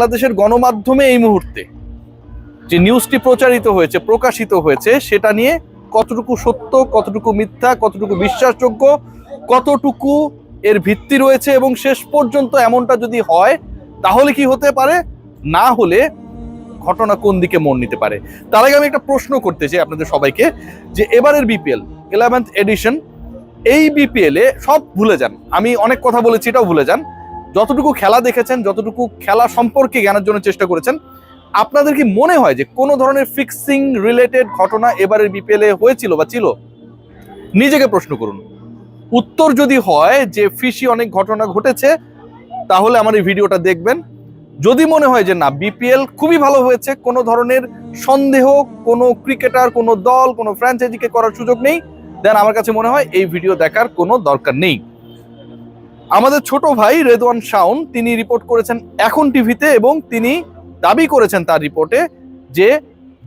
বাংলাদেশের গণমাধ্যমে এই মুহূর্তে যে নিউজটি প্রচারিত হয়েছে, প্রকাশিত হয়েছে, সেটা নিয়ে কতটুকু সত্য, কতটুকু মিথ্যা, কতটুকু বিশ্বাসযোগ্য, কতটুকু এর ভিত্তি রয়েছে এবং শেষ পর্যন্ত এমনটা যদি হয়, তাহলে কি হতে পারে? না হলে ঘটনা কোন দিকে মন নিতে পারে? তার আগে আমি একটা প্রশ্ন করতে চাই আপনাদের সবাইকে, যে এবারের বিপিএল ইলেভেন্থ এডিশন এই বিপিএল এ সব ভুলে যান। আমি অনেক কথা বলেছি, এটাও ভুলে যান। যতটুকু খেলা দেখেছেন, যতটুকু খেলা সম্পর্কে জ্ঞানের জন্য চেষ্টা করেছেন, আপনাদের কি মনে হয় যে কোনো ধরনের ফিক্সিং রিলেটেড ঘটনা এবারের বিপিএল হয়েছিল বা ছিল? নিজেকে প্রশ্ন করুন। উত্তর যদি হয় যে ফিশি অনেক ঘটনা ঘটেছে, তাহলে আমার এই ভিডিওটা দেখবেন। যদি মনে হয় যে না বিপিএল খুবই ভালো হয়েছে, কোনো ধরনের সন্দেহ, কোনো ক্রিকেটার কোনো দল, কোনো ফ্র্যাঞ্চাইজিকে করার সুযোগ নেই দেন আমার কাছে মনে হয় এই ভিডিও দেখার কোনো দরকার নেই। আমাদের ছোট ভাই রেদওয়ান শাওন, তিনি রিপোর্ট করেছেন এখন টিভিতে এবং তিনি দাবি করেছেন তার রিপোর্টে যে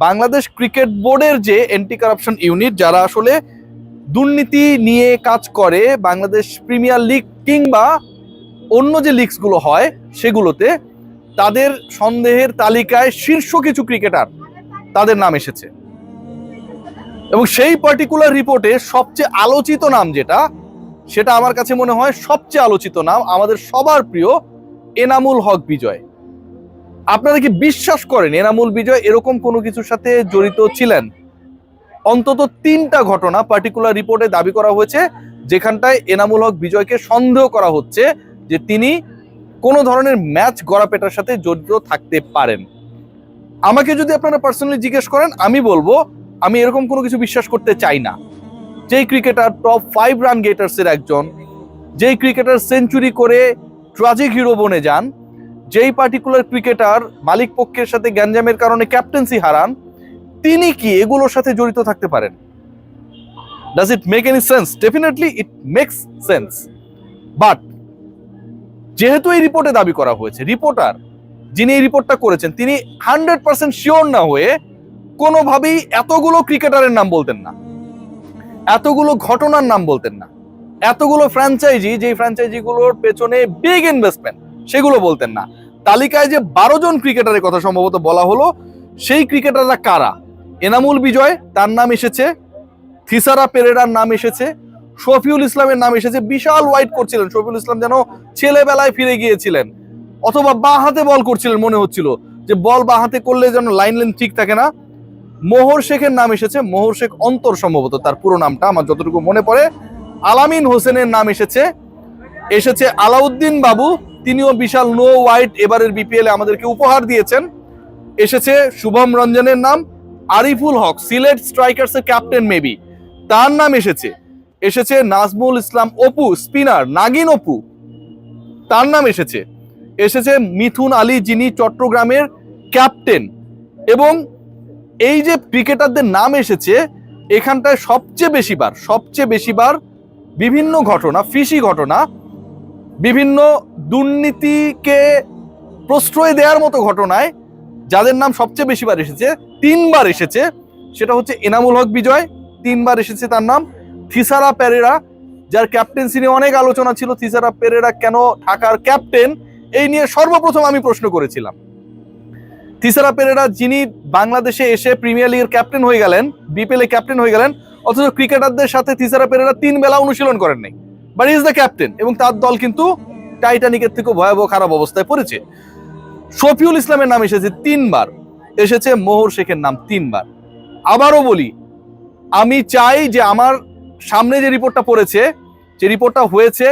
বাংলাদেশ ক্রিকেট বোর্ডের যে অ্যান্টি কারাপশন ইউনিট যারা আসলে দুর্নীতি নিয়ে কাজ করে, বাংলাদেশ প্রিমিয়ার লিগ কিংবা অন্য যে লিগসগুলো হয়, সেগুলোতে তাদের সন্দেহের তালিকায় শীর্ষ কিছু ক্রিকেটার তাদের নাম এসেছে। এবং সেই পার্টিকুলার রিপোর্টে সবচেয়ে আলোচিত নাম যেটা সেটা আমার কাছে মনে হয় সবচেয়ে আলোচিত নাম, আমাদের সবার প্রিয় এনামুল হক বিজয়। আপনারা কি বিশ্বাস করেন এনামুল বিজয় এরকম কোনো কিছুর সাথে জড়িত ছিলেন? অন্তত তিনটা ঘটনা পার্টিকুলার রিপোর্টে দাবি করা হয়েছে, যেখানটায় এনামুল হক বিজয়কে সন্দেহ করা হচ্ছে যে তিনি কোনো ধরনের ম্যাচ গড়াপেটার সাথে জড়িত থাকতে পারেন। আমাকে যদি আপনারা পার্সোনালি জিজ্ঞেস করেন, আমি বলব, আমি এরকম কোনো কিছু বিশ্বাস করতে চাই না। যেই ক্রিকেটার টপ ফাইভ রান গেটার্সের একজন, যেই ক্রিকেটার সেঞ্চুরি করে ট্রাজিক হিরো বনে যান, যেই পার্টিকুলার ক্রিকেটার মালিক পক্ষের সাথে গ্যাঞ্জামের কারণে ক্যাপ্টেন্সি হারান, তিনি কি এগুলোর সাথে জড়িত থাকতে পারেন? Does it make any sense definitely it makes sense but যেহেতু এই রিপোর্টে দাবি করা হয়েছে রিপোর্টার যিনি এই রিপোর্টটা করেছেন, তিনি হান্ড্রেড পার্সেন্ট শিওর না হয়ে কোনোভাবেই এতগুলো ক্রিকেটারের নাম বলতেন না। এতগুলো ঘটনার নাম বলতেন না। এতগুলো ফ্র্যাঞ্চাইজি যেই ফ্র্যাঞ্চাইজিগুলোর পেছনে বিগ ইনভেস্টমেন্ট সেগুলো বলতেন না। তালিকায় যে বারো জন ক্রিকেটারের কথা সম্ভবত বলা হলো, সেই ক্রিকেটাররা কারা? এনামুল বিজয়, তার নাম এসেছে। থিসারা পেরেরার নাম এসেছে। শফিউল ইসলামের নাম এসেছে। বিশাল ওয়াইড করছিলেন। শফিউল ইসলাম যেন ছেলেবেলায় ফিরে গিয়েছিলেন। অথবা বা হাতে বল করছিলেন, মনে হচ্ছিল যে বল বা হাতে করলে যেন লাইন লাইন ঠিক থাকে না। মোহর শেখের নাম এসেছে, মোহর শেখ অন্তর সম্ভবত তার পুরো নামটা, আমার যতটুকু মনে পড়ে। আলামিন হোসেনের নাম এসেছে এসেছে আলাউদ্দিন বাবু, তিনিও বিশাল নো ওয়াইট এবারের বিপিএল আমাদেরকে উপহার দিয়েছেন। এসেছে শুভম রঞ্জনের নাম, আরিফুল হক, সিলেট স্ট্রাইকার্স এর ক্যাপ্টেন মেবি। তার নাম এসেছে এসেছে নাজমুল ইসলাম অপু, স্পিনার নাগিন অপু। তার নাম এসেছে এসেছে মিথুন আলী যিনি চট্টগ্রামের ক্যাপ্টেন। এবং এই যে ক্রিকেটারদের নাম এসেছে, এখানটায় সবচেয়ে বেশিবার সবচেয়ে বেশিবার বিভিন্ন ঘটনা ফিসি ঘটনা, বিভিন্ন দুর্নীতিকে প্রশ্রয় দেওয়ার মতো ঘটনায় যাদের নাম সবচেয়ে বেশিবার এসেছে তিনবার এসেছে। সেটা হচ্ছে এনামুল হক বিজয় তিনবার এসেছে তার নাম। থিসারা পেরেরা, যার ক্যাপ্টেন্সি নিয়ে অনেক আলোচনা ছিল, থিসারা পেরেরা কেন ঢাকার ক্যাপ্টেন এই নিয়ে সর্বপ্রথম আমি প্রশ্ন করেছিলাম। থিসারা পেরেরা যিনি বাংলাদেশে এসে প্রিমিয়ার লিগের ক্যাপ্টেন হয়ে গেলেন, বিপিএল ক্যাপ্টেন হয়ে গেলেন, অথচ ক্রিকেটারদের সাথে থিসারা পেরেরা তিন বেলা অনুশীলন করেন নাই। বাট ইজ দ্য ক্যাপ্টেন এবং তার দল কিন্তু টাইটানিকের থেকে ভয়াবহ খারাপ অবস্থায় পড়েছে। শফিউল ইসলামের নাম এসেছে তিনবার। এসেছে মোহর শেখের নাম তিনবার। আবারও বলি, আমি চাই যে আমার সামনে যে রিপোর্টটা পড়েছে, যে রিপোর্টটা হয়েছে,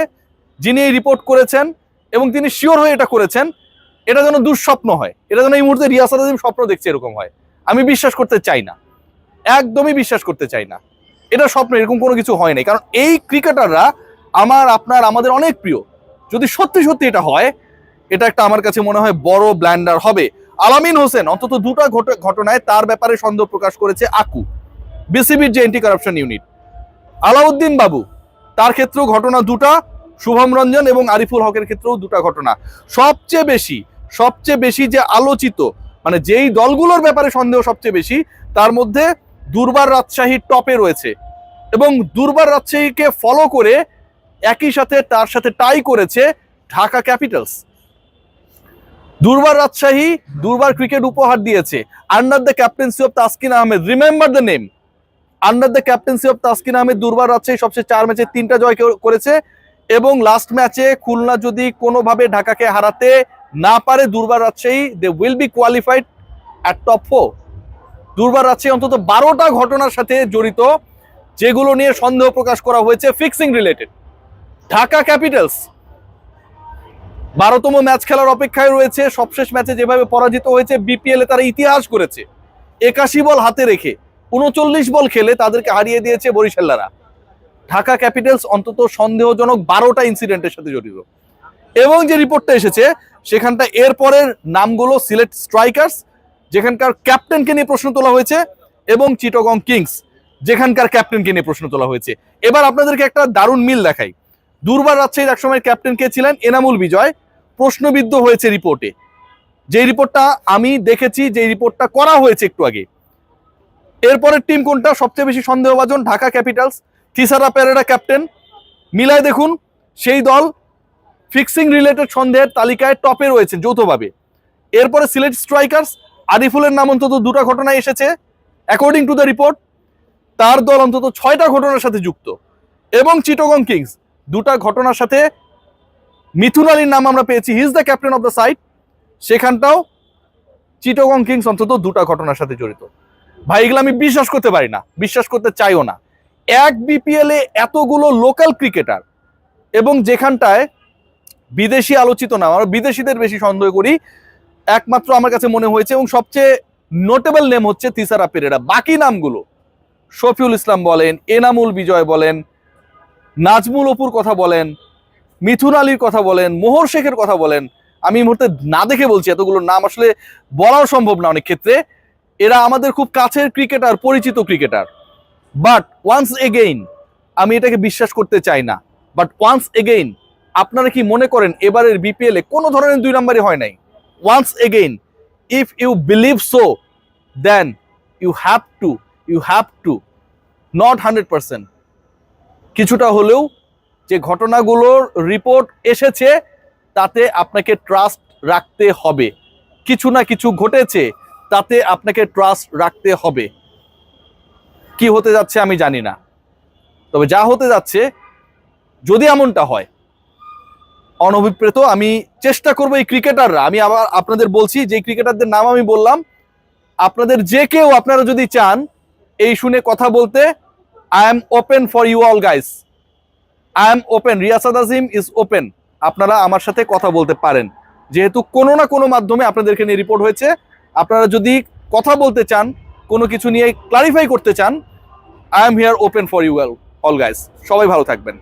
যিনি এই রিপোর্ট করেছেন এবং তিনি শিওর হয়ে এটা করেছেন এটা যেন দুঃস্বপ্ন হয়, এটা যেন এই মুহূর্তে রিয়াসাদ আজিম স্বপ্ন দেখছে এরকম হয়। আমি বিশ্বাস করতে চাই না, একদমই বিশ্বাস করতে চাই না। এটা স্বপ্ন, এরকম কোনো কিছু হয় নাই। কারণ এই ক্রিকেটাররা আমার, আপনার, আমাদের অনেক প্রিয়। যদি সত্যি সত্যি এটা হয়, এটা একটা আমার কাছে মনে হয় বড় ব্ল্যান্ডার হবে। আলামিন হোসেন অন্তত দুটো ঘট- ঘটনায় তার ব্যাপারে সন্দেহ প্রকাশ করেছে আকু, বিসিবির যে অ্যান্টি কারাপশন ইউনিট আলাউদ্দিন বাবু, তার ক্ষেত্রেও ঘটনা দুটা, শুভম রঞ্জন এবং আরিফুল হকের ক্ষেত্রেও দুটা ঘটনা। সবচেয়ে বেশি সবচেয়ে বেশি যে আলোচিত মানে যেই দলগুলোর ব্যাপারে সন্দেহ সবচেয়ে বেশি, তার মধ্যে দুর্বার রাজশাহী টপে রয়েছে। এবং দুর্বার রাজশাহীকে ফলো করে একই সাথে তার সাথে টাই করেছে ঢাকা ক্যাপিটালস। দুর্বার রাজশাহী দুর্বার ক্রিকেট উপহার দিয়েছে। Under the captaincy of Taskin Ahmed remember the name under the captaincy of Taskin Ahmed, Durbar Rajshahi সবচেয়ে চার ম্যাচে তিনটা জয় করেছে। এবং লাস্ট ম্যাচে খুলনা যদি কোনোভাবে ঢাকাকে হারাতে না পারে Durbar Rajshahi they will be qualified at top four Durbar Rajshahi অন্তত বারোটা ঘটনার সাথে জড়িত, যেগুলো নিয়ে সন্দেহ প্রকাশ করা হয়েছে ফিক্সিং রিলেটেড ঢাকা ক্যাপিটালস বারোতম ম্যাচ খেলার অপেক্ষায় রয়েছে, সবশেষ ম্যাচে যেভাবে পরাজিত হয়েছে বিপিএল তারা ইতিহাস করেছে একাশি বল হাতে রেখে, উনচল্লিশ বল খেলে তাদেরকে হারিয়ে দিয়েছে বরিশাল্লারা। ঢাকা ক্যাপিটালস অন্তত সন্দেহজনক বারোটা ইনসিডেন্টের সাথে জড়িত। এবং যে রিপোর্টটা এসেছে সেখানটা এরপরের নামগুলো সিলেট স্ট্রাইকার্স, যেখানকার ক্যাপ্টেনকে নিয়ে প্রশ্ন তোলা হয়েছে, এবং চিটগং কিংস, যেখানকার ক্যাপ্টেনকে নিয়ে প্রশ্ন তোলা হয়েছে। এবার আপনাদেরকে একটা দারুণ মিল দেখাই। দুর্বার রাজশাহীর একসময় ক্যাপ্টেন কে ছিলেন? এনামুল বিজয়। প্রশ্নবিদ্ধ হয়েছে রিপোর্টে। যে রিপোর্টটা আমি দেখেছি যে রিপোর্টটা করা হয়েছে একটু আগে। এরপরের টিম কোনটা? সবচেয়ে বেশি সন্দেহভাজন ঢাকা ক্যাপিটালস, থিসারা পেরেরা ক্যাপ্টেন। মিলায় দেখুন, সেই দল ফিক্সিং রিলেটেড সন্দেহের তালিকায় টপে রয়েছে যৌথভাবে। এরপরে সিলেট স্ট্রাইকার্স আরিফুলের নাম অন্তত দুটা ঘটনায় এসেছে অ্যাকর্ডিং টু দ্য রিপোর্ট তার দল অন্তত ছয়টা ঘটনার সাথে যুক্ত। এবং চিটগং কিংস, দুটা ঘটনার সাথে মিথুন আলীর নাম আমরা পেয়েছি he is the captain of the side সেখানটাও Chittagong kings অন্তত দুটা ঘটনার সাথে জড়িত। ভাই, এগুলো আমি বিশ্বাস করতে পারি না, বিশ্বাস করতে চাইও না। এক বিপিএল এতগুলো লোকাল ক্রিকেটার এবং যেখানটায় বিদেশি আলোচিত না আমরা বিদেশিদের বেশি সন্দেহ করি। একমাত্র আমার কাছে মনে হয়েছে এবং সবচেয়ে নোটেবল নেম হচ্ছে তিসারা পেরেরা। বাকি নামগুলো শফিউল ইসলাম বলেন, এনামুল বিজয় বলেন, নাজমুল অপুর কথা বলেন, মিথুন আলীর কথা বলেন, মোহর শেখের কথা বলেন। আমি এই মুহূর্তে না দেখে বলছি, এতগুলো নাম আসলে বলাও সম্ভব না অনেক ক্ষেত্রে। এরা আমাদের খুব কাছের ক্রিকেটার পরিচিত ক্রিকেটার বাট ওয়ান্স এগেইন আমি এটাকে বিশ্বাস করতে চাই না। বাট ওয়ান্স এগেইন আপনারা কি মনে করেন এবারের বিপিএল এ কোনো ধরনের দুই নাম্বারই হয় নাই? Once again if you believe so then you have to you have to not hundred percent কিছুটা হলেও যে ঘটনাগুলোর রিপোর্ট এসেছে, তাতে আপনাকে ট্রাস্ট রাখতে হবে। কিছু না কিছু ঘটেছে, তাতে আপনাকে ট্রাস্ট রাখতে হবে। কি হতে যাচ্ছে আমি জানি না। তবে যা হতে যাচ্ছে, যদি এমনটা হয় অনভিপ্রেত, আমি চেষ্টা করব এই ক্রিকেটাররা। আমি আবার আপনাদের বলছি, যে ক্রিকেটারদের নাম আমি বললাম, আপনাদের যে কেউ আপনারা যদি চান এই শুনে কথা বলতে I am open for you all guys I am open Riasad Azim is open আপনারা আমার সাথে কথা বলতে পারেন। যেহেতু কোনো না কোনো মাধ্যমে আপনাদেরকে নিয়ে রিপোর্ট হয়েছে, আপনারা যদি কথা বলতে চান, কোনো কিছু নিয়ে ক্লারিফাই করতে চান I am here open for you all guys সবাই ভালো থাকবেন।